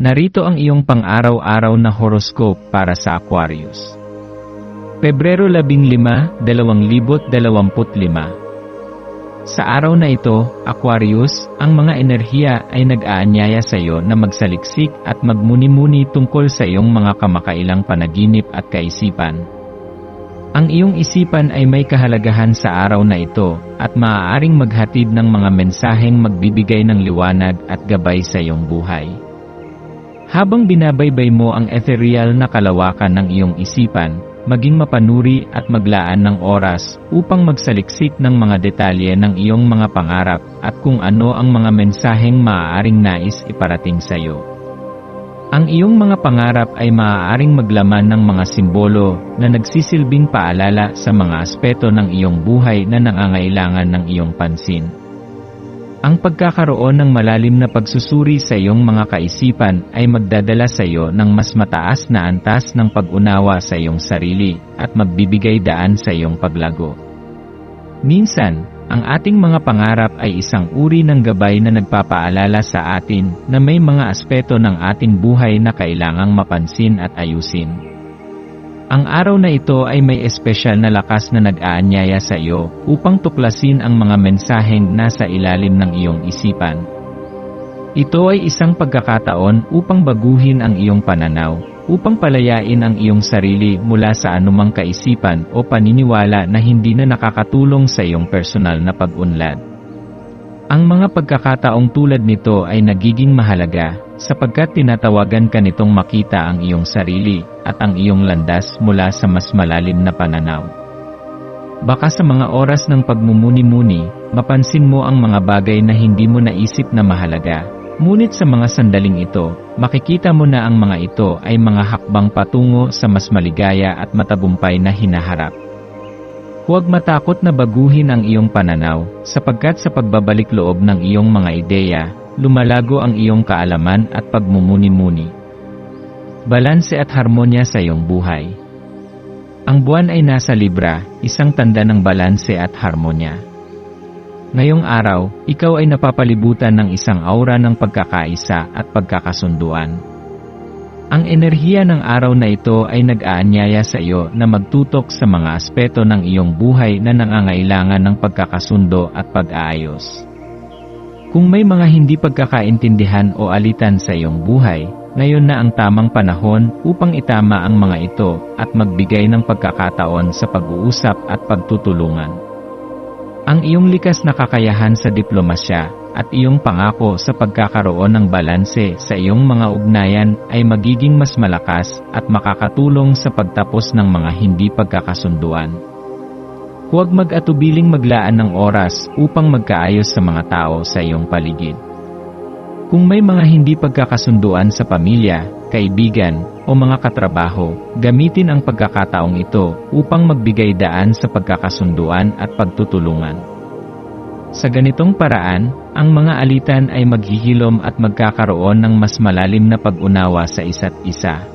Narito ang iyong pang-araw-araw na horoscope para sa Aquarius. Pebrero 15, 2025 Sa araw na ito, Aquarius, ang mga enerhiya ay nag-aanyaya sa iyo na magsaliksik at magmuni-muni tungkol sa iyong mga kamakailang panaginip at kaisipan. Ang iyong isipan ay may kahalagahan sa araw na ito at maaaring maghatid ng mga mensaheng magbibigay ng liwanag at gabay sa iyong buhay. Habang binabaybay mo ang ethereal na kalawakan ng iyong isipan, maging mapanuri at maglaan ng oras upang magsaliksik ng mga detalye ng iyong mga pangarap at kung ano ang mga mensaheng maaaring nais iparating sa iyo. Ang iyong mga pangarap ay maaaring maglaman ng mga simbolo na nagsisilbing paalala sa mga aspeto ng iyong buhay na nangangailangan ng iyong pansin. Ang pagkakaroon ng malalim na pagsusuri sa iyong mga kaisipan ay magdadala sa iyo ng mas mataas na antas ng pag-unawa sa iyong sarili at magbibigay daan sa iyong paglago. Minsan, ang ating mga pangarap ay isang uri ng gabay na nagpapaalala sa atin na may mga aspeto ng ating buhay na kailangang mapansin at ayusin. Ang araw na ito ay may espesyal na lakas na nag-aanyaya sa iyo upang tuklasin ang mga mensaheng nasa ilalim ng iyong isipan. Ito ay isang pagkakataon upang baguhin ang iyong pananaw, upang palayain ang iyong sarili mula sa anumang kaisipan o paniniwala na hindi na nakakatulong sa iyong personal na pag-unlad. Ang mga pagkakataong tulad nito ay nagiging mahalaga sapagkat tinatawagan ka nitong makita ang iyong sarili at ang iyong landas mula sa mas malalim na pananaw. Baka sa mga oras ng pagmumuni-muni, mapansin mo ang mga bagay na hindi mo naisip na mahalaga. Ngunit sa mga sandaling ito, makikita mo na ang mga ito ay mga hakbang patungo sa mas maligaya at matagumpay na hinaharap. Huwag matakot na baguhin ang iyong pananaw, sapagkat sa pagbabalik loob ng iyong mga ideya, lumalago ang iyong kaalaman at pagmumuni-muni. Balanse at harmonya sa iyong buhay. Ang buwan ay nasa Libra, isang tanda ng balanse at harmonya. Ngayong araw, ikaw ay napapalibutan ng isang aura ng pagkakaisa at pagkakasunduan. Ang enerhiya ng araw na ito ay nag-aanyaya sa iyo na magtutok sa mga aspeto ng iyong buhay na nangangailangan ng pagkakasundo at pag-aayos. Kung may mga hindi pagkakaintindihan o alitan sa iyong buhay, ngayon na ang tamang panahon upang itama ang mga ito at magbigay ng pagkakataon sa pag-uusap at pagtutulungan. Ang iyong likas na kakayahan sa diplomasya at iyong pangako sa pagkakaroon ng balanse sa iyong mga ugnayan ay magiging mas malakas at makakatulong sa pagtapos ng mga hindi pagkakasunduan. Huwag mag-atubiling maglaan ng oras upang magkaayos sa mga tao sa iyong paligid. Kung may mga hindi pagkakasunduan sa pamilya, kaibigan, o mga katrabaho, gamitin ang pagkakataong ito upang magbigay daan sa pagkakasunduan at pagtutulungan. Sa ganitong paraan, ang mga alitan ay maghihilom at magkakaroon ng mas malalim na pag-unawa sa isa't isa.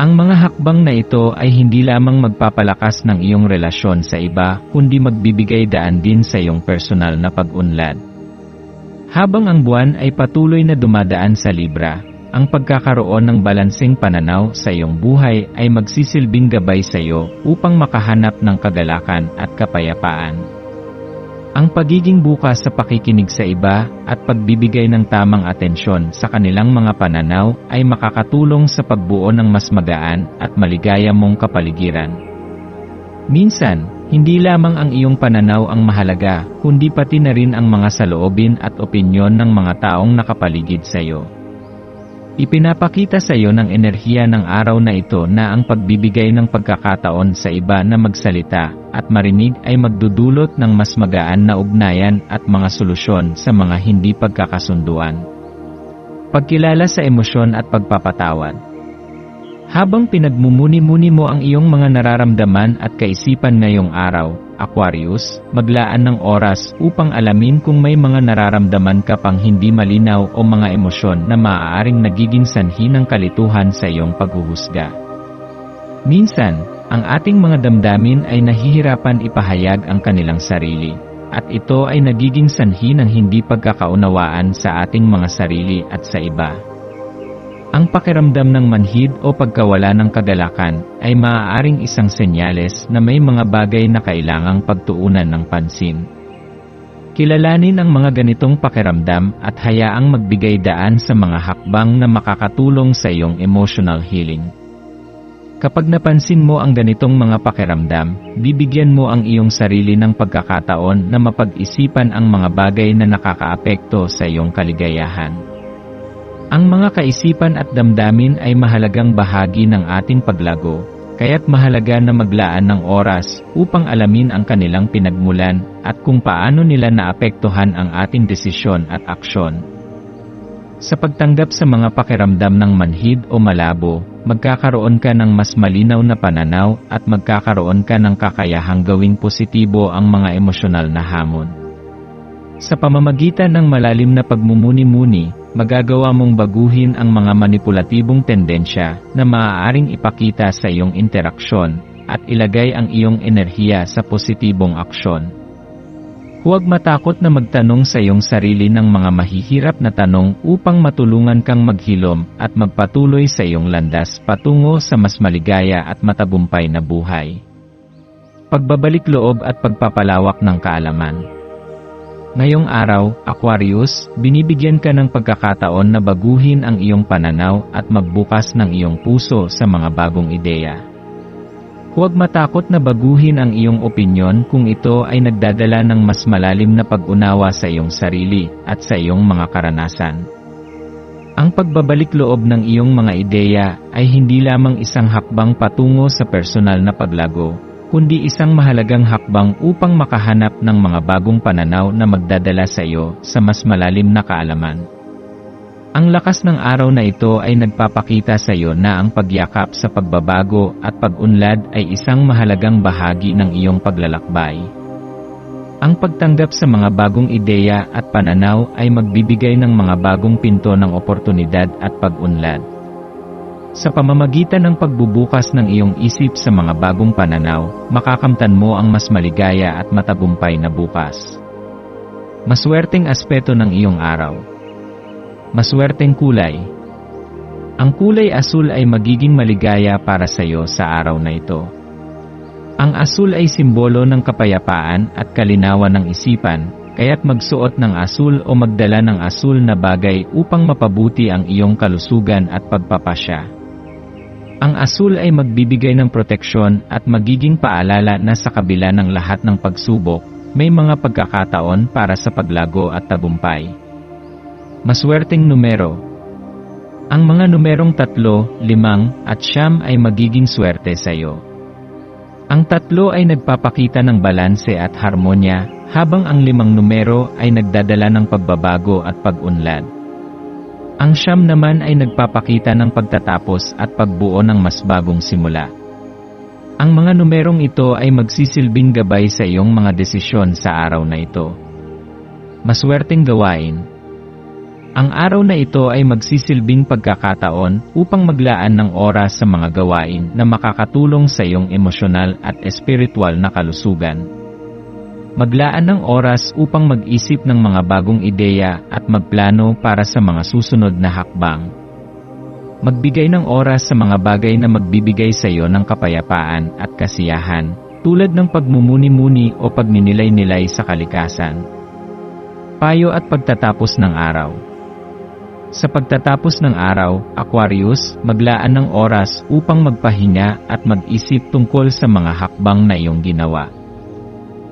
Ang mga hakbang na ito ay hindi lamang magpapalakas ng iyong relasyon sa iba, kundi magbibigay daan din sa iyong personal na pag-unlad. Habang ang buwan ay patuloy na dumadaan sa Libra, ang pagkakaroon ng balanseng pananaw sa iyong buhay ay magsisilbing gabay sa iyo upang makahanap ng kagalakan at kapayapaan. Ang pagiging bukas sa pakikinig sa iba at pagbibigay ng tamang atensyon sa kanilang mga pananaw ay makakatulong sa pagbuo ng mas magaan at maligaya mong kapaligiran. Minsan, hindi lamang ang iyong pananaw ang mahalaga, kundi pati na rin ang mga saloobin at opinyon ng mga taong nakapaligid sa iyo. Ipinapakita sa iyo ng enerhiya ng araw na ito na ang pagbibigay ng pagkakataon sa iba na magsalita at marinig ay magdudulot ng mas magaan na ugnayan at mga solusyon sa mga hindi pagkakasunduan. Pagkilala sa emosyon at pagpapatawad. Habang pinagmumuni-muni mo ang iyong mga nararamdaman at kaisipan ngayong araw, Aquarius, maglaan ng oras upang alamin kung may mga nararamdaman ka pang hindi malinaw o mga emosyon na maaaring nagiging sanhi ng kalituhan sa iyong paghuhusga. Minsan, ang ating mga damdamin ay nahihirapan ipahayag ang kanilang sarili, at ito ay nagiging sanhi ng hindi pagkakaunawaan sa ating mga sarili at sa iba. Ang pakiramdam ng manhid o pagkawala ng kagalakan ay maaaring isang senyales na may mga bagay na kailangang pagtuunan ng pansin. Kilalanin ang mga ganitong pakiramdam at hayaang magbigay daan sa mga hakbang na makakatulong sa iyong emotional healing. Kapag napansin mo ang ganitong mga pakiramdam, bibigyan mo ang iyong sarili ng pagkakataon na mapag-isipan ang mga bagay na nakakaapekto sa iyong kaligayahan. Ang mga kaisipan at damdamin ay mahalagang bahagi ng ating paglago, kaya't mahalaga na maglaan ng oras upang alamin ang kanilang pinagmulan at kung paano nila naapektuhan ang ating desisyon at aksyon. Sa pagtanggap sa mga pakiramdam ng manhid o malabo, magkakaroon ka ng mas malinaw na pananaw at magkakaroon ka ng kakayahang gawing positibo ang mga emosyonal na hamon. Sa pamamagitan ng malalim na pagmumuni-muni, magagawa mong baguhin ang mga manipulatibong tendensya na maaaring ipakita sa iyong interaksyon at ilagay ang iyong enerhiya sa positibong aksyon. Huwag matakot na magtanong sa iyong sarili ng mga mahihirap na tanong upang matulungan kang maghilom at magpatuloy sa iyong landas patungo sa mas maligaya at matagumpay na buhay. Pagbabalik loob at pagpapalawak ng kaalaman. Ngayong araw, Aquarius, binibigyan ka ng pagkakataon na baguhin ang iyong pananaw at magbukas ng iyong puso sa mga bagong ideya. Huwag matakot na baguhin ang iyong opinyon kung ito ay nagdadala ng mas malalim na pag-unawa sa iyong sarili at sa iyong mga karanasan. Ang pagbabalik loob ng iyong mga ideya ay hindi lamang isang hakbang patungo sa personal na paglago, kundi isang mahalagang hakbang upang makahanap ng mga bagong pananaw na magdadala sa iyo sa mas malalim na kaalaman. Ang lakas ng araw na ito ay nagpapakita sa iyo na ang pagyakap sa pagbabago at pag-unlad ay isang mahalagang bahagi ng iyong paglalakbay. Ang pagtanggap sa mga bagong ideya at pananaw ay magbibigay ng mga bagong pinto ng oportunidad at pag-unlad. Sa pamamagitan ng pagbubukas ng iyong isip sa mga bagong pananaw, makakamtan mo ang mas maligaya at matagumpay na bukas. Maswerteng aspeto ng iyong araw. Maswerteng kulay. Ang kulay asul ay magiging maligaya para sa iyo sa araw na ito. Ang asul ay simbolo ng kapayapaan at kalinawan ng isipan, kaya't magsuot ng asul o magdala ng asul na bagay upang mapabuti ang iyong kalusugan at pagpapasya. Ang asul ay magbibigay ng proteksyon at magiging paalala na sa kabila ng lahat ng pagsubok, may mga pagkakataon para sa paglago at tagumpay. Maswerteng numero Ang mga numerong tatlo, limang, at siyam ay magiging swerte sa iyo. Ang tatlo ay nagpapakita ng balanse at harmonya, habang ang limang numero ay nagdadala ng pagbabago at pag-unlad. Ang siyam naman ay nagpapakita ng pagtatapos at pagbuo ng mas bagong simula. Ang mga numerong ito ay magsisilbing gabay sa iyong mga desisyon sa araw na ito. Maswerteng gawain ang araw na ito ay magsisilbing pagkakataon upang maglaan ng oras sa mga gawain na makakatulong sa iyong emosyonal at espiritual na kalusugan. Maglaan ng oras upang mag-isip ng mga bagong ideya at magplano para sa mga susunod na hakbang. Magbigay ng oras sa mga bagay na magbibigay sa iyo ng kapayapaan at kasiyahan, tulad ng pagmumuni-muni o pagninilay-nilay sa kalikasan. Payo at pagtatapos ng araw. Sa pagtatapos ng araw, Aquarius, maglaan ng oras upang magpahinga at mag-isip tungkol sa mga hakbang na iyong ginawa.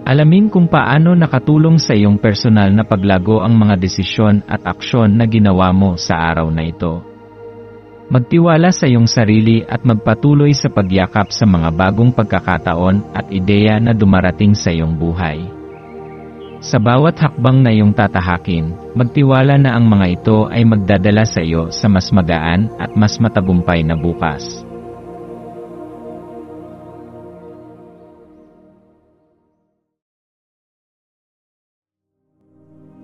Alamin kung paano nakatulong sa iyong personal na paglago ang mga desisyon at aksyon na ginawa mo sa araw na ito. Magtiwala sa iyong sarili at magpatuloy sa pagyakap sa mga bagong pagkakataon at ideya na dumarating sa iyong buhay. Sa bawat hakbang na iyong tatahakin, magtiwala na ang mga ito ay magdadala sa iyo sa mas magaan at mas matagumpay na bukas.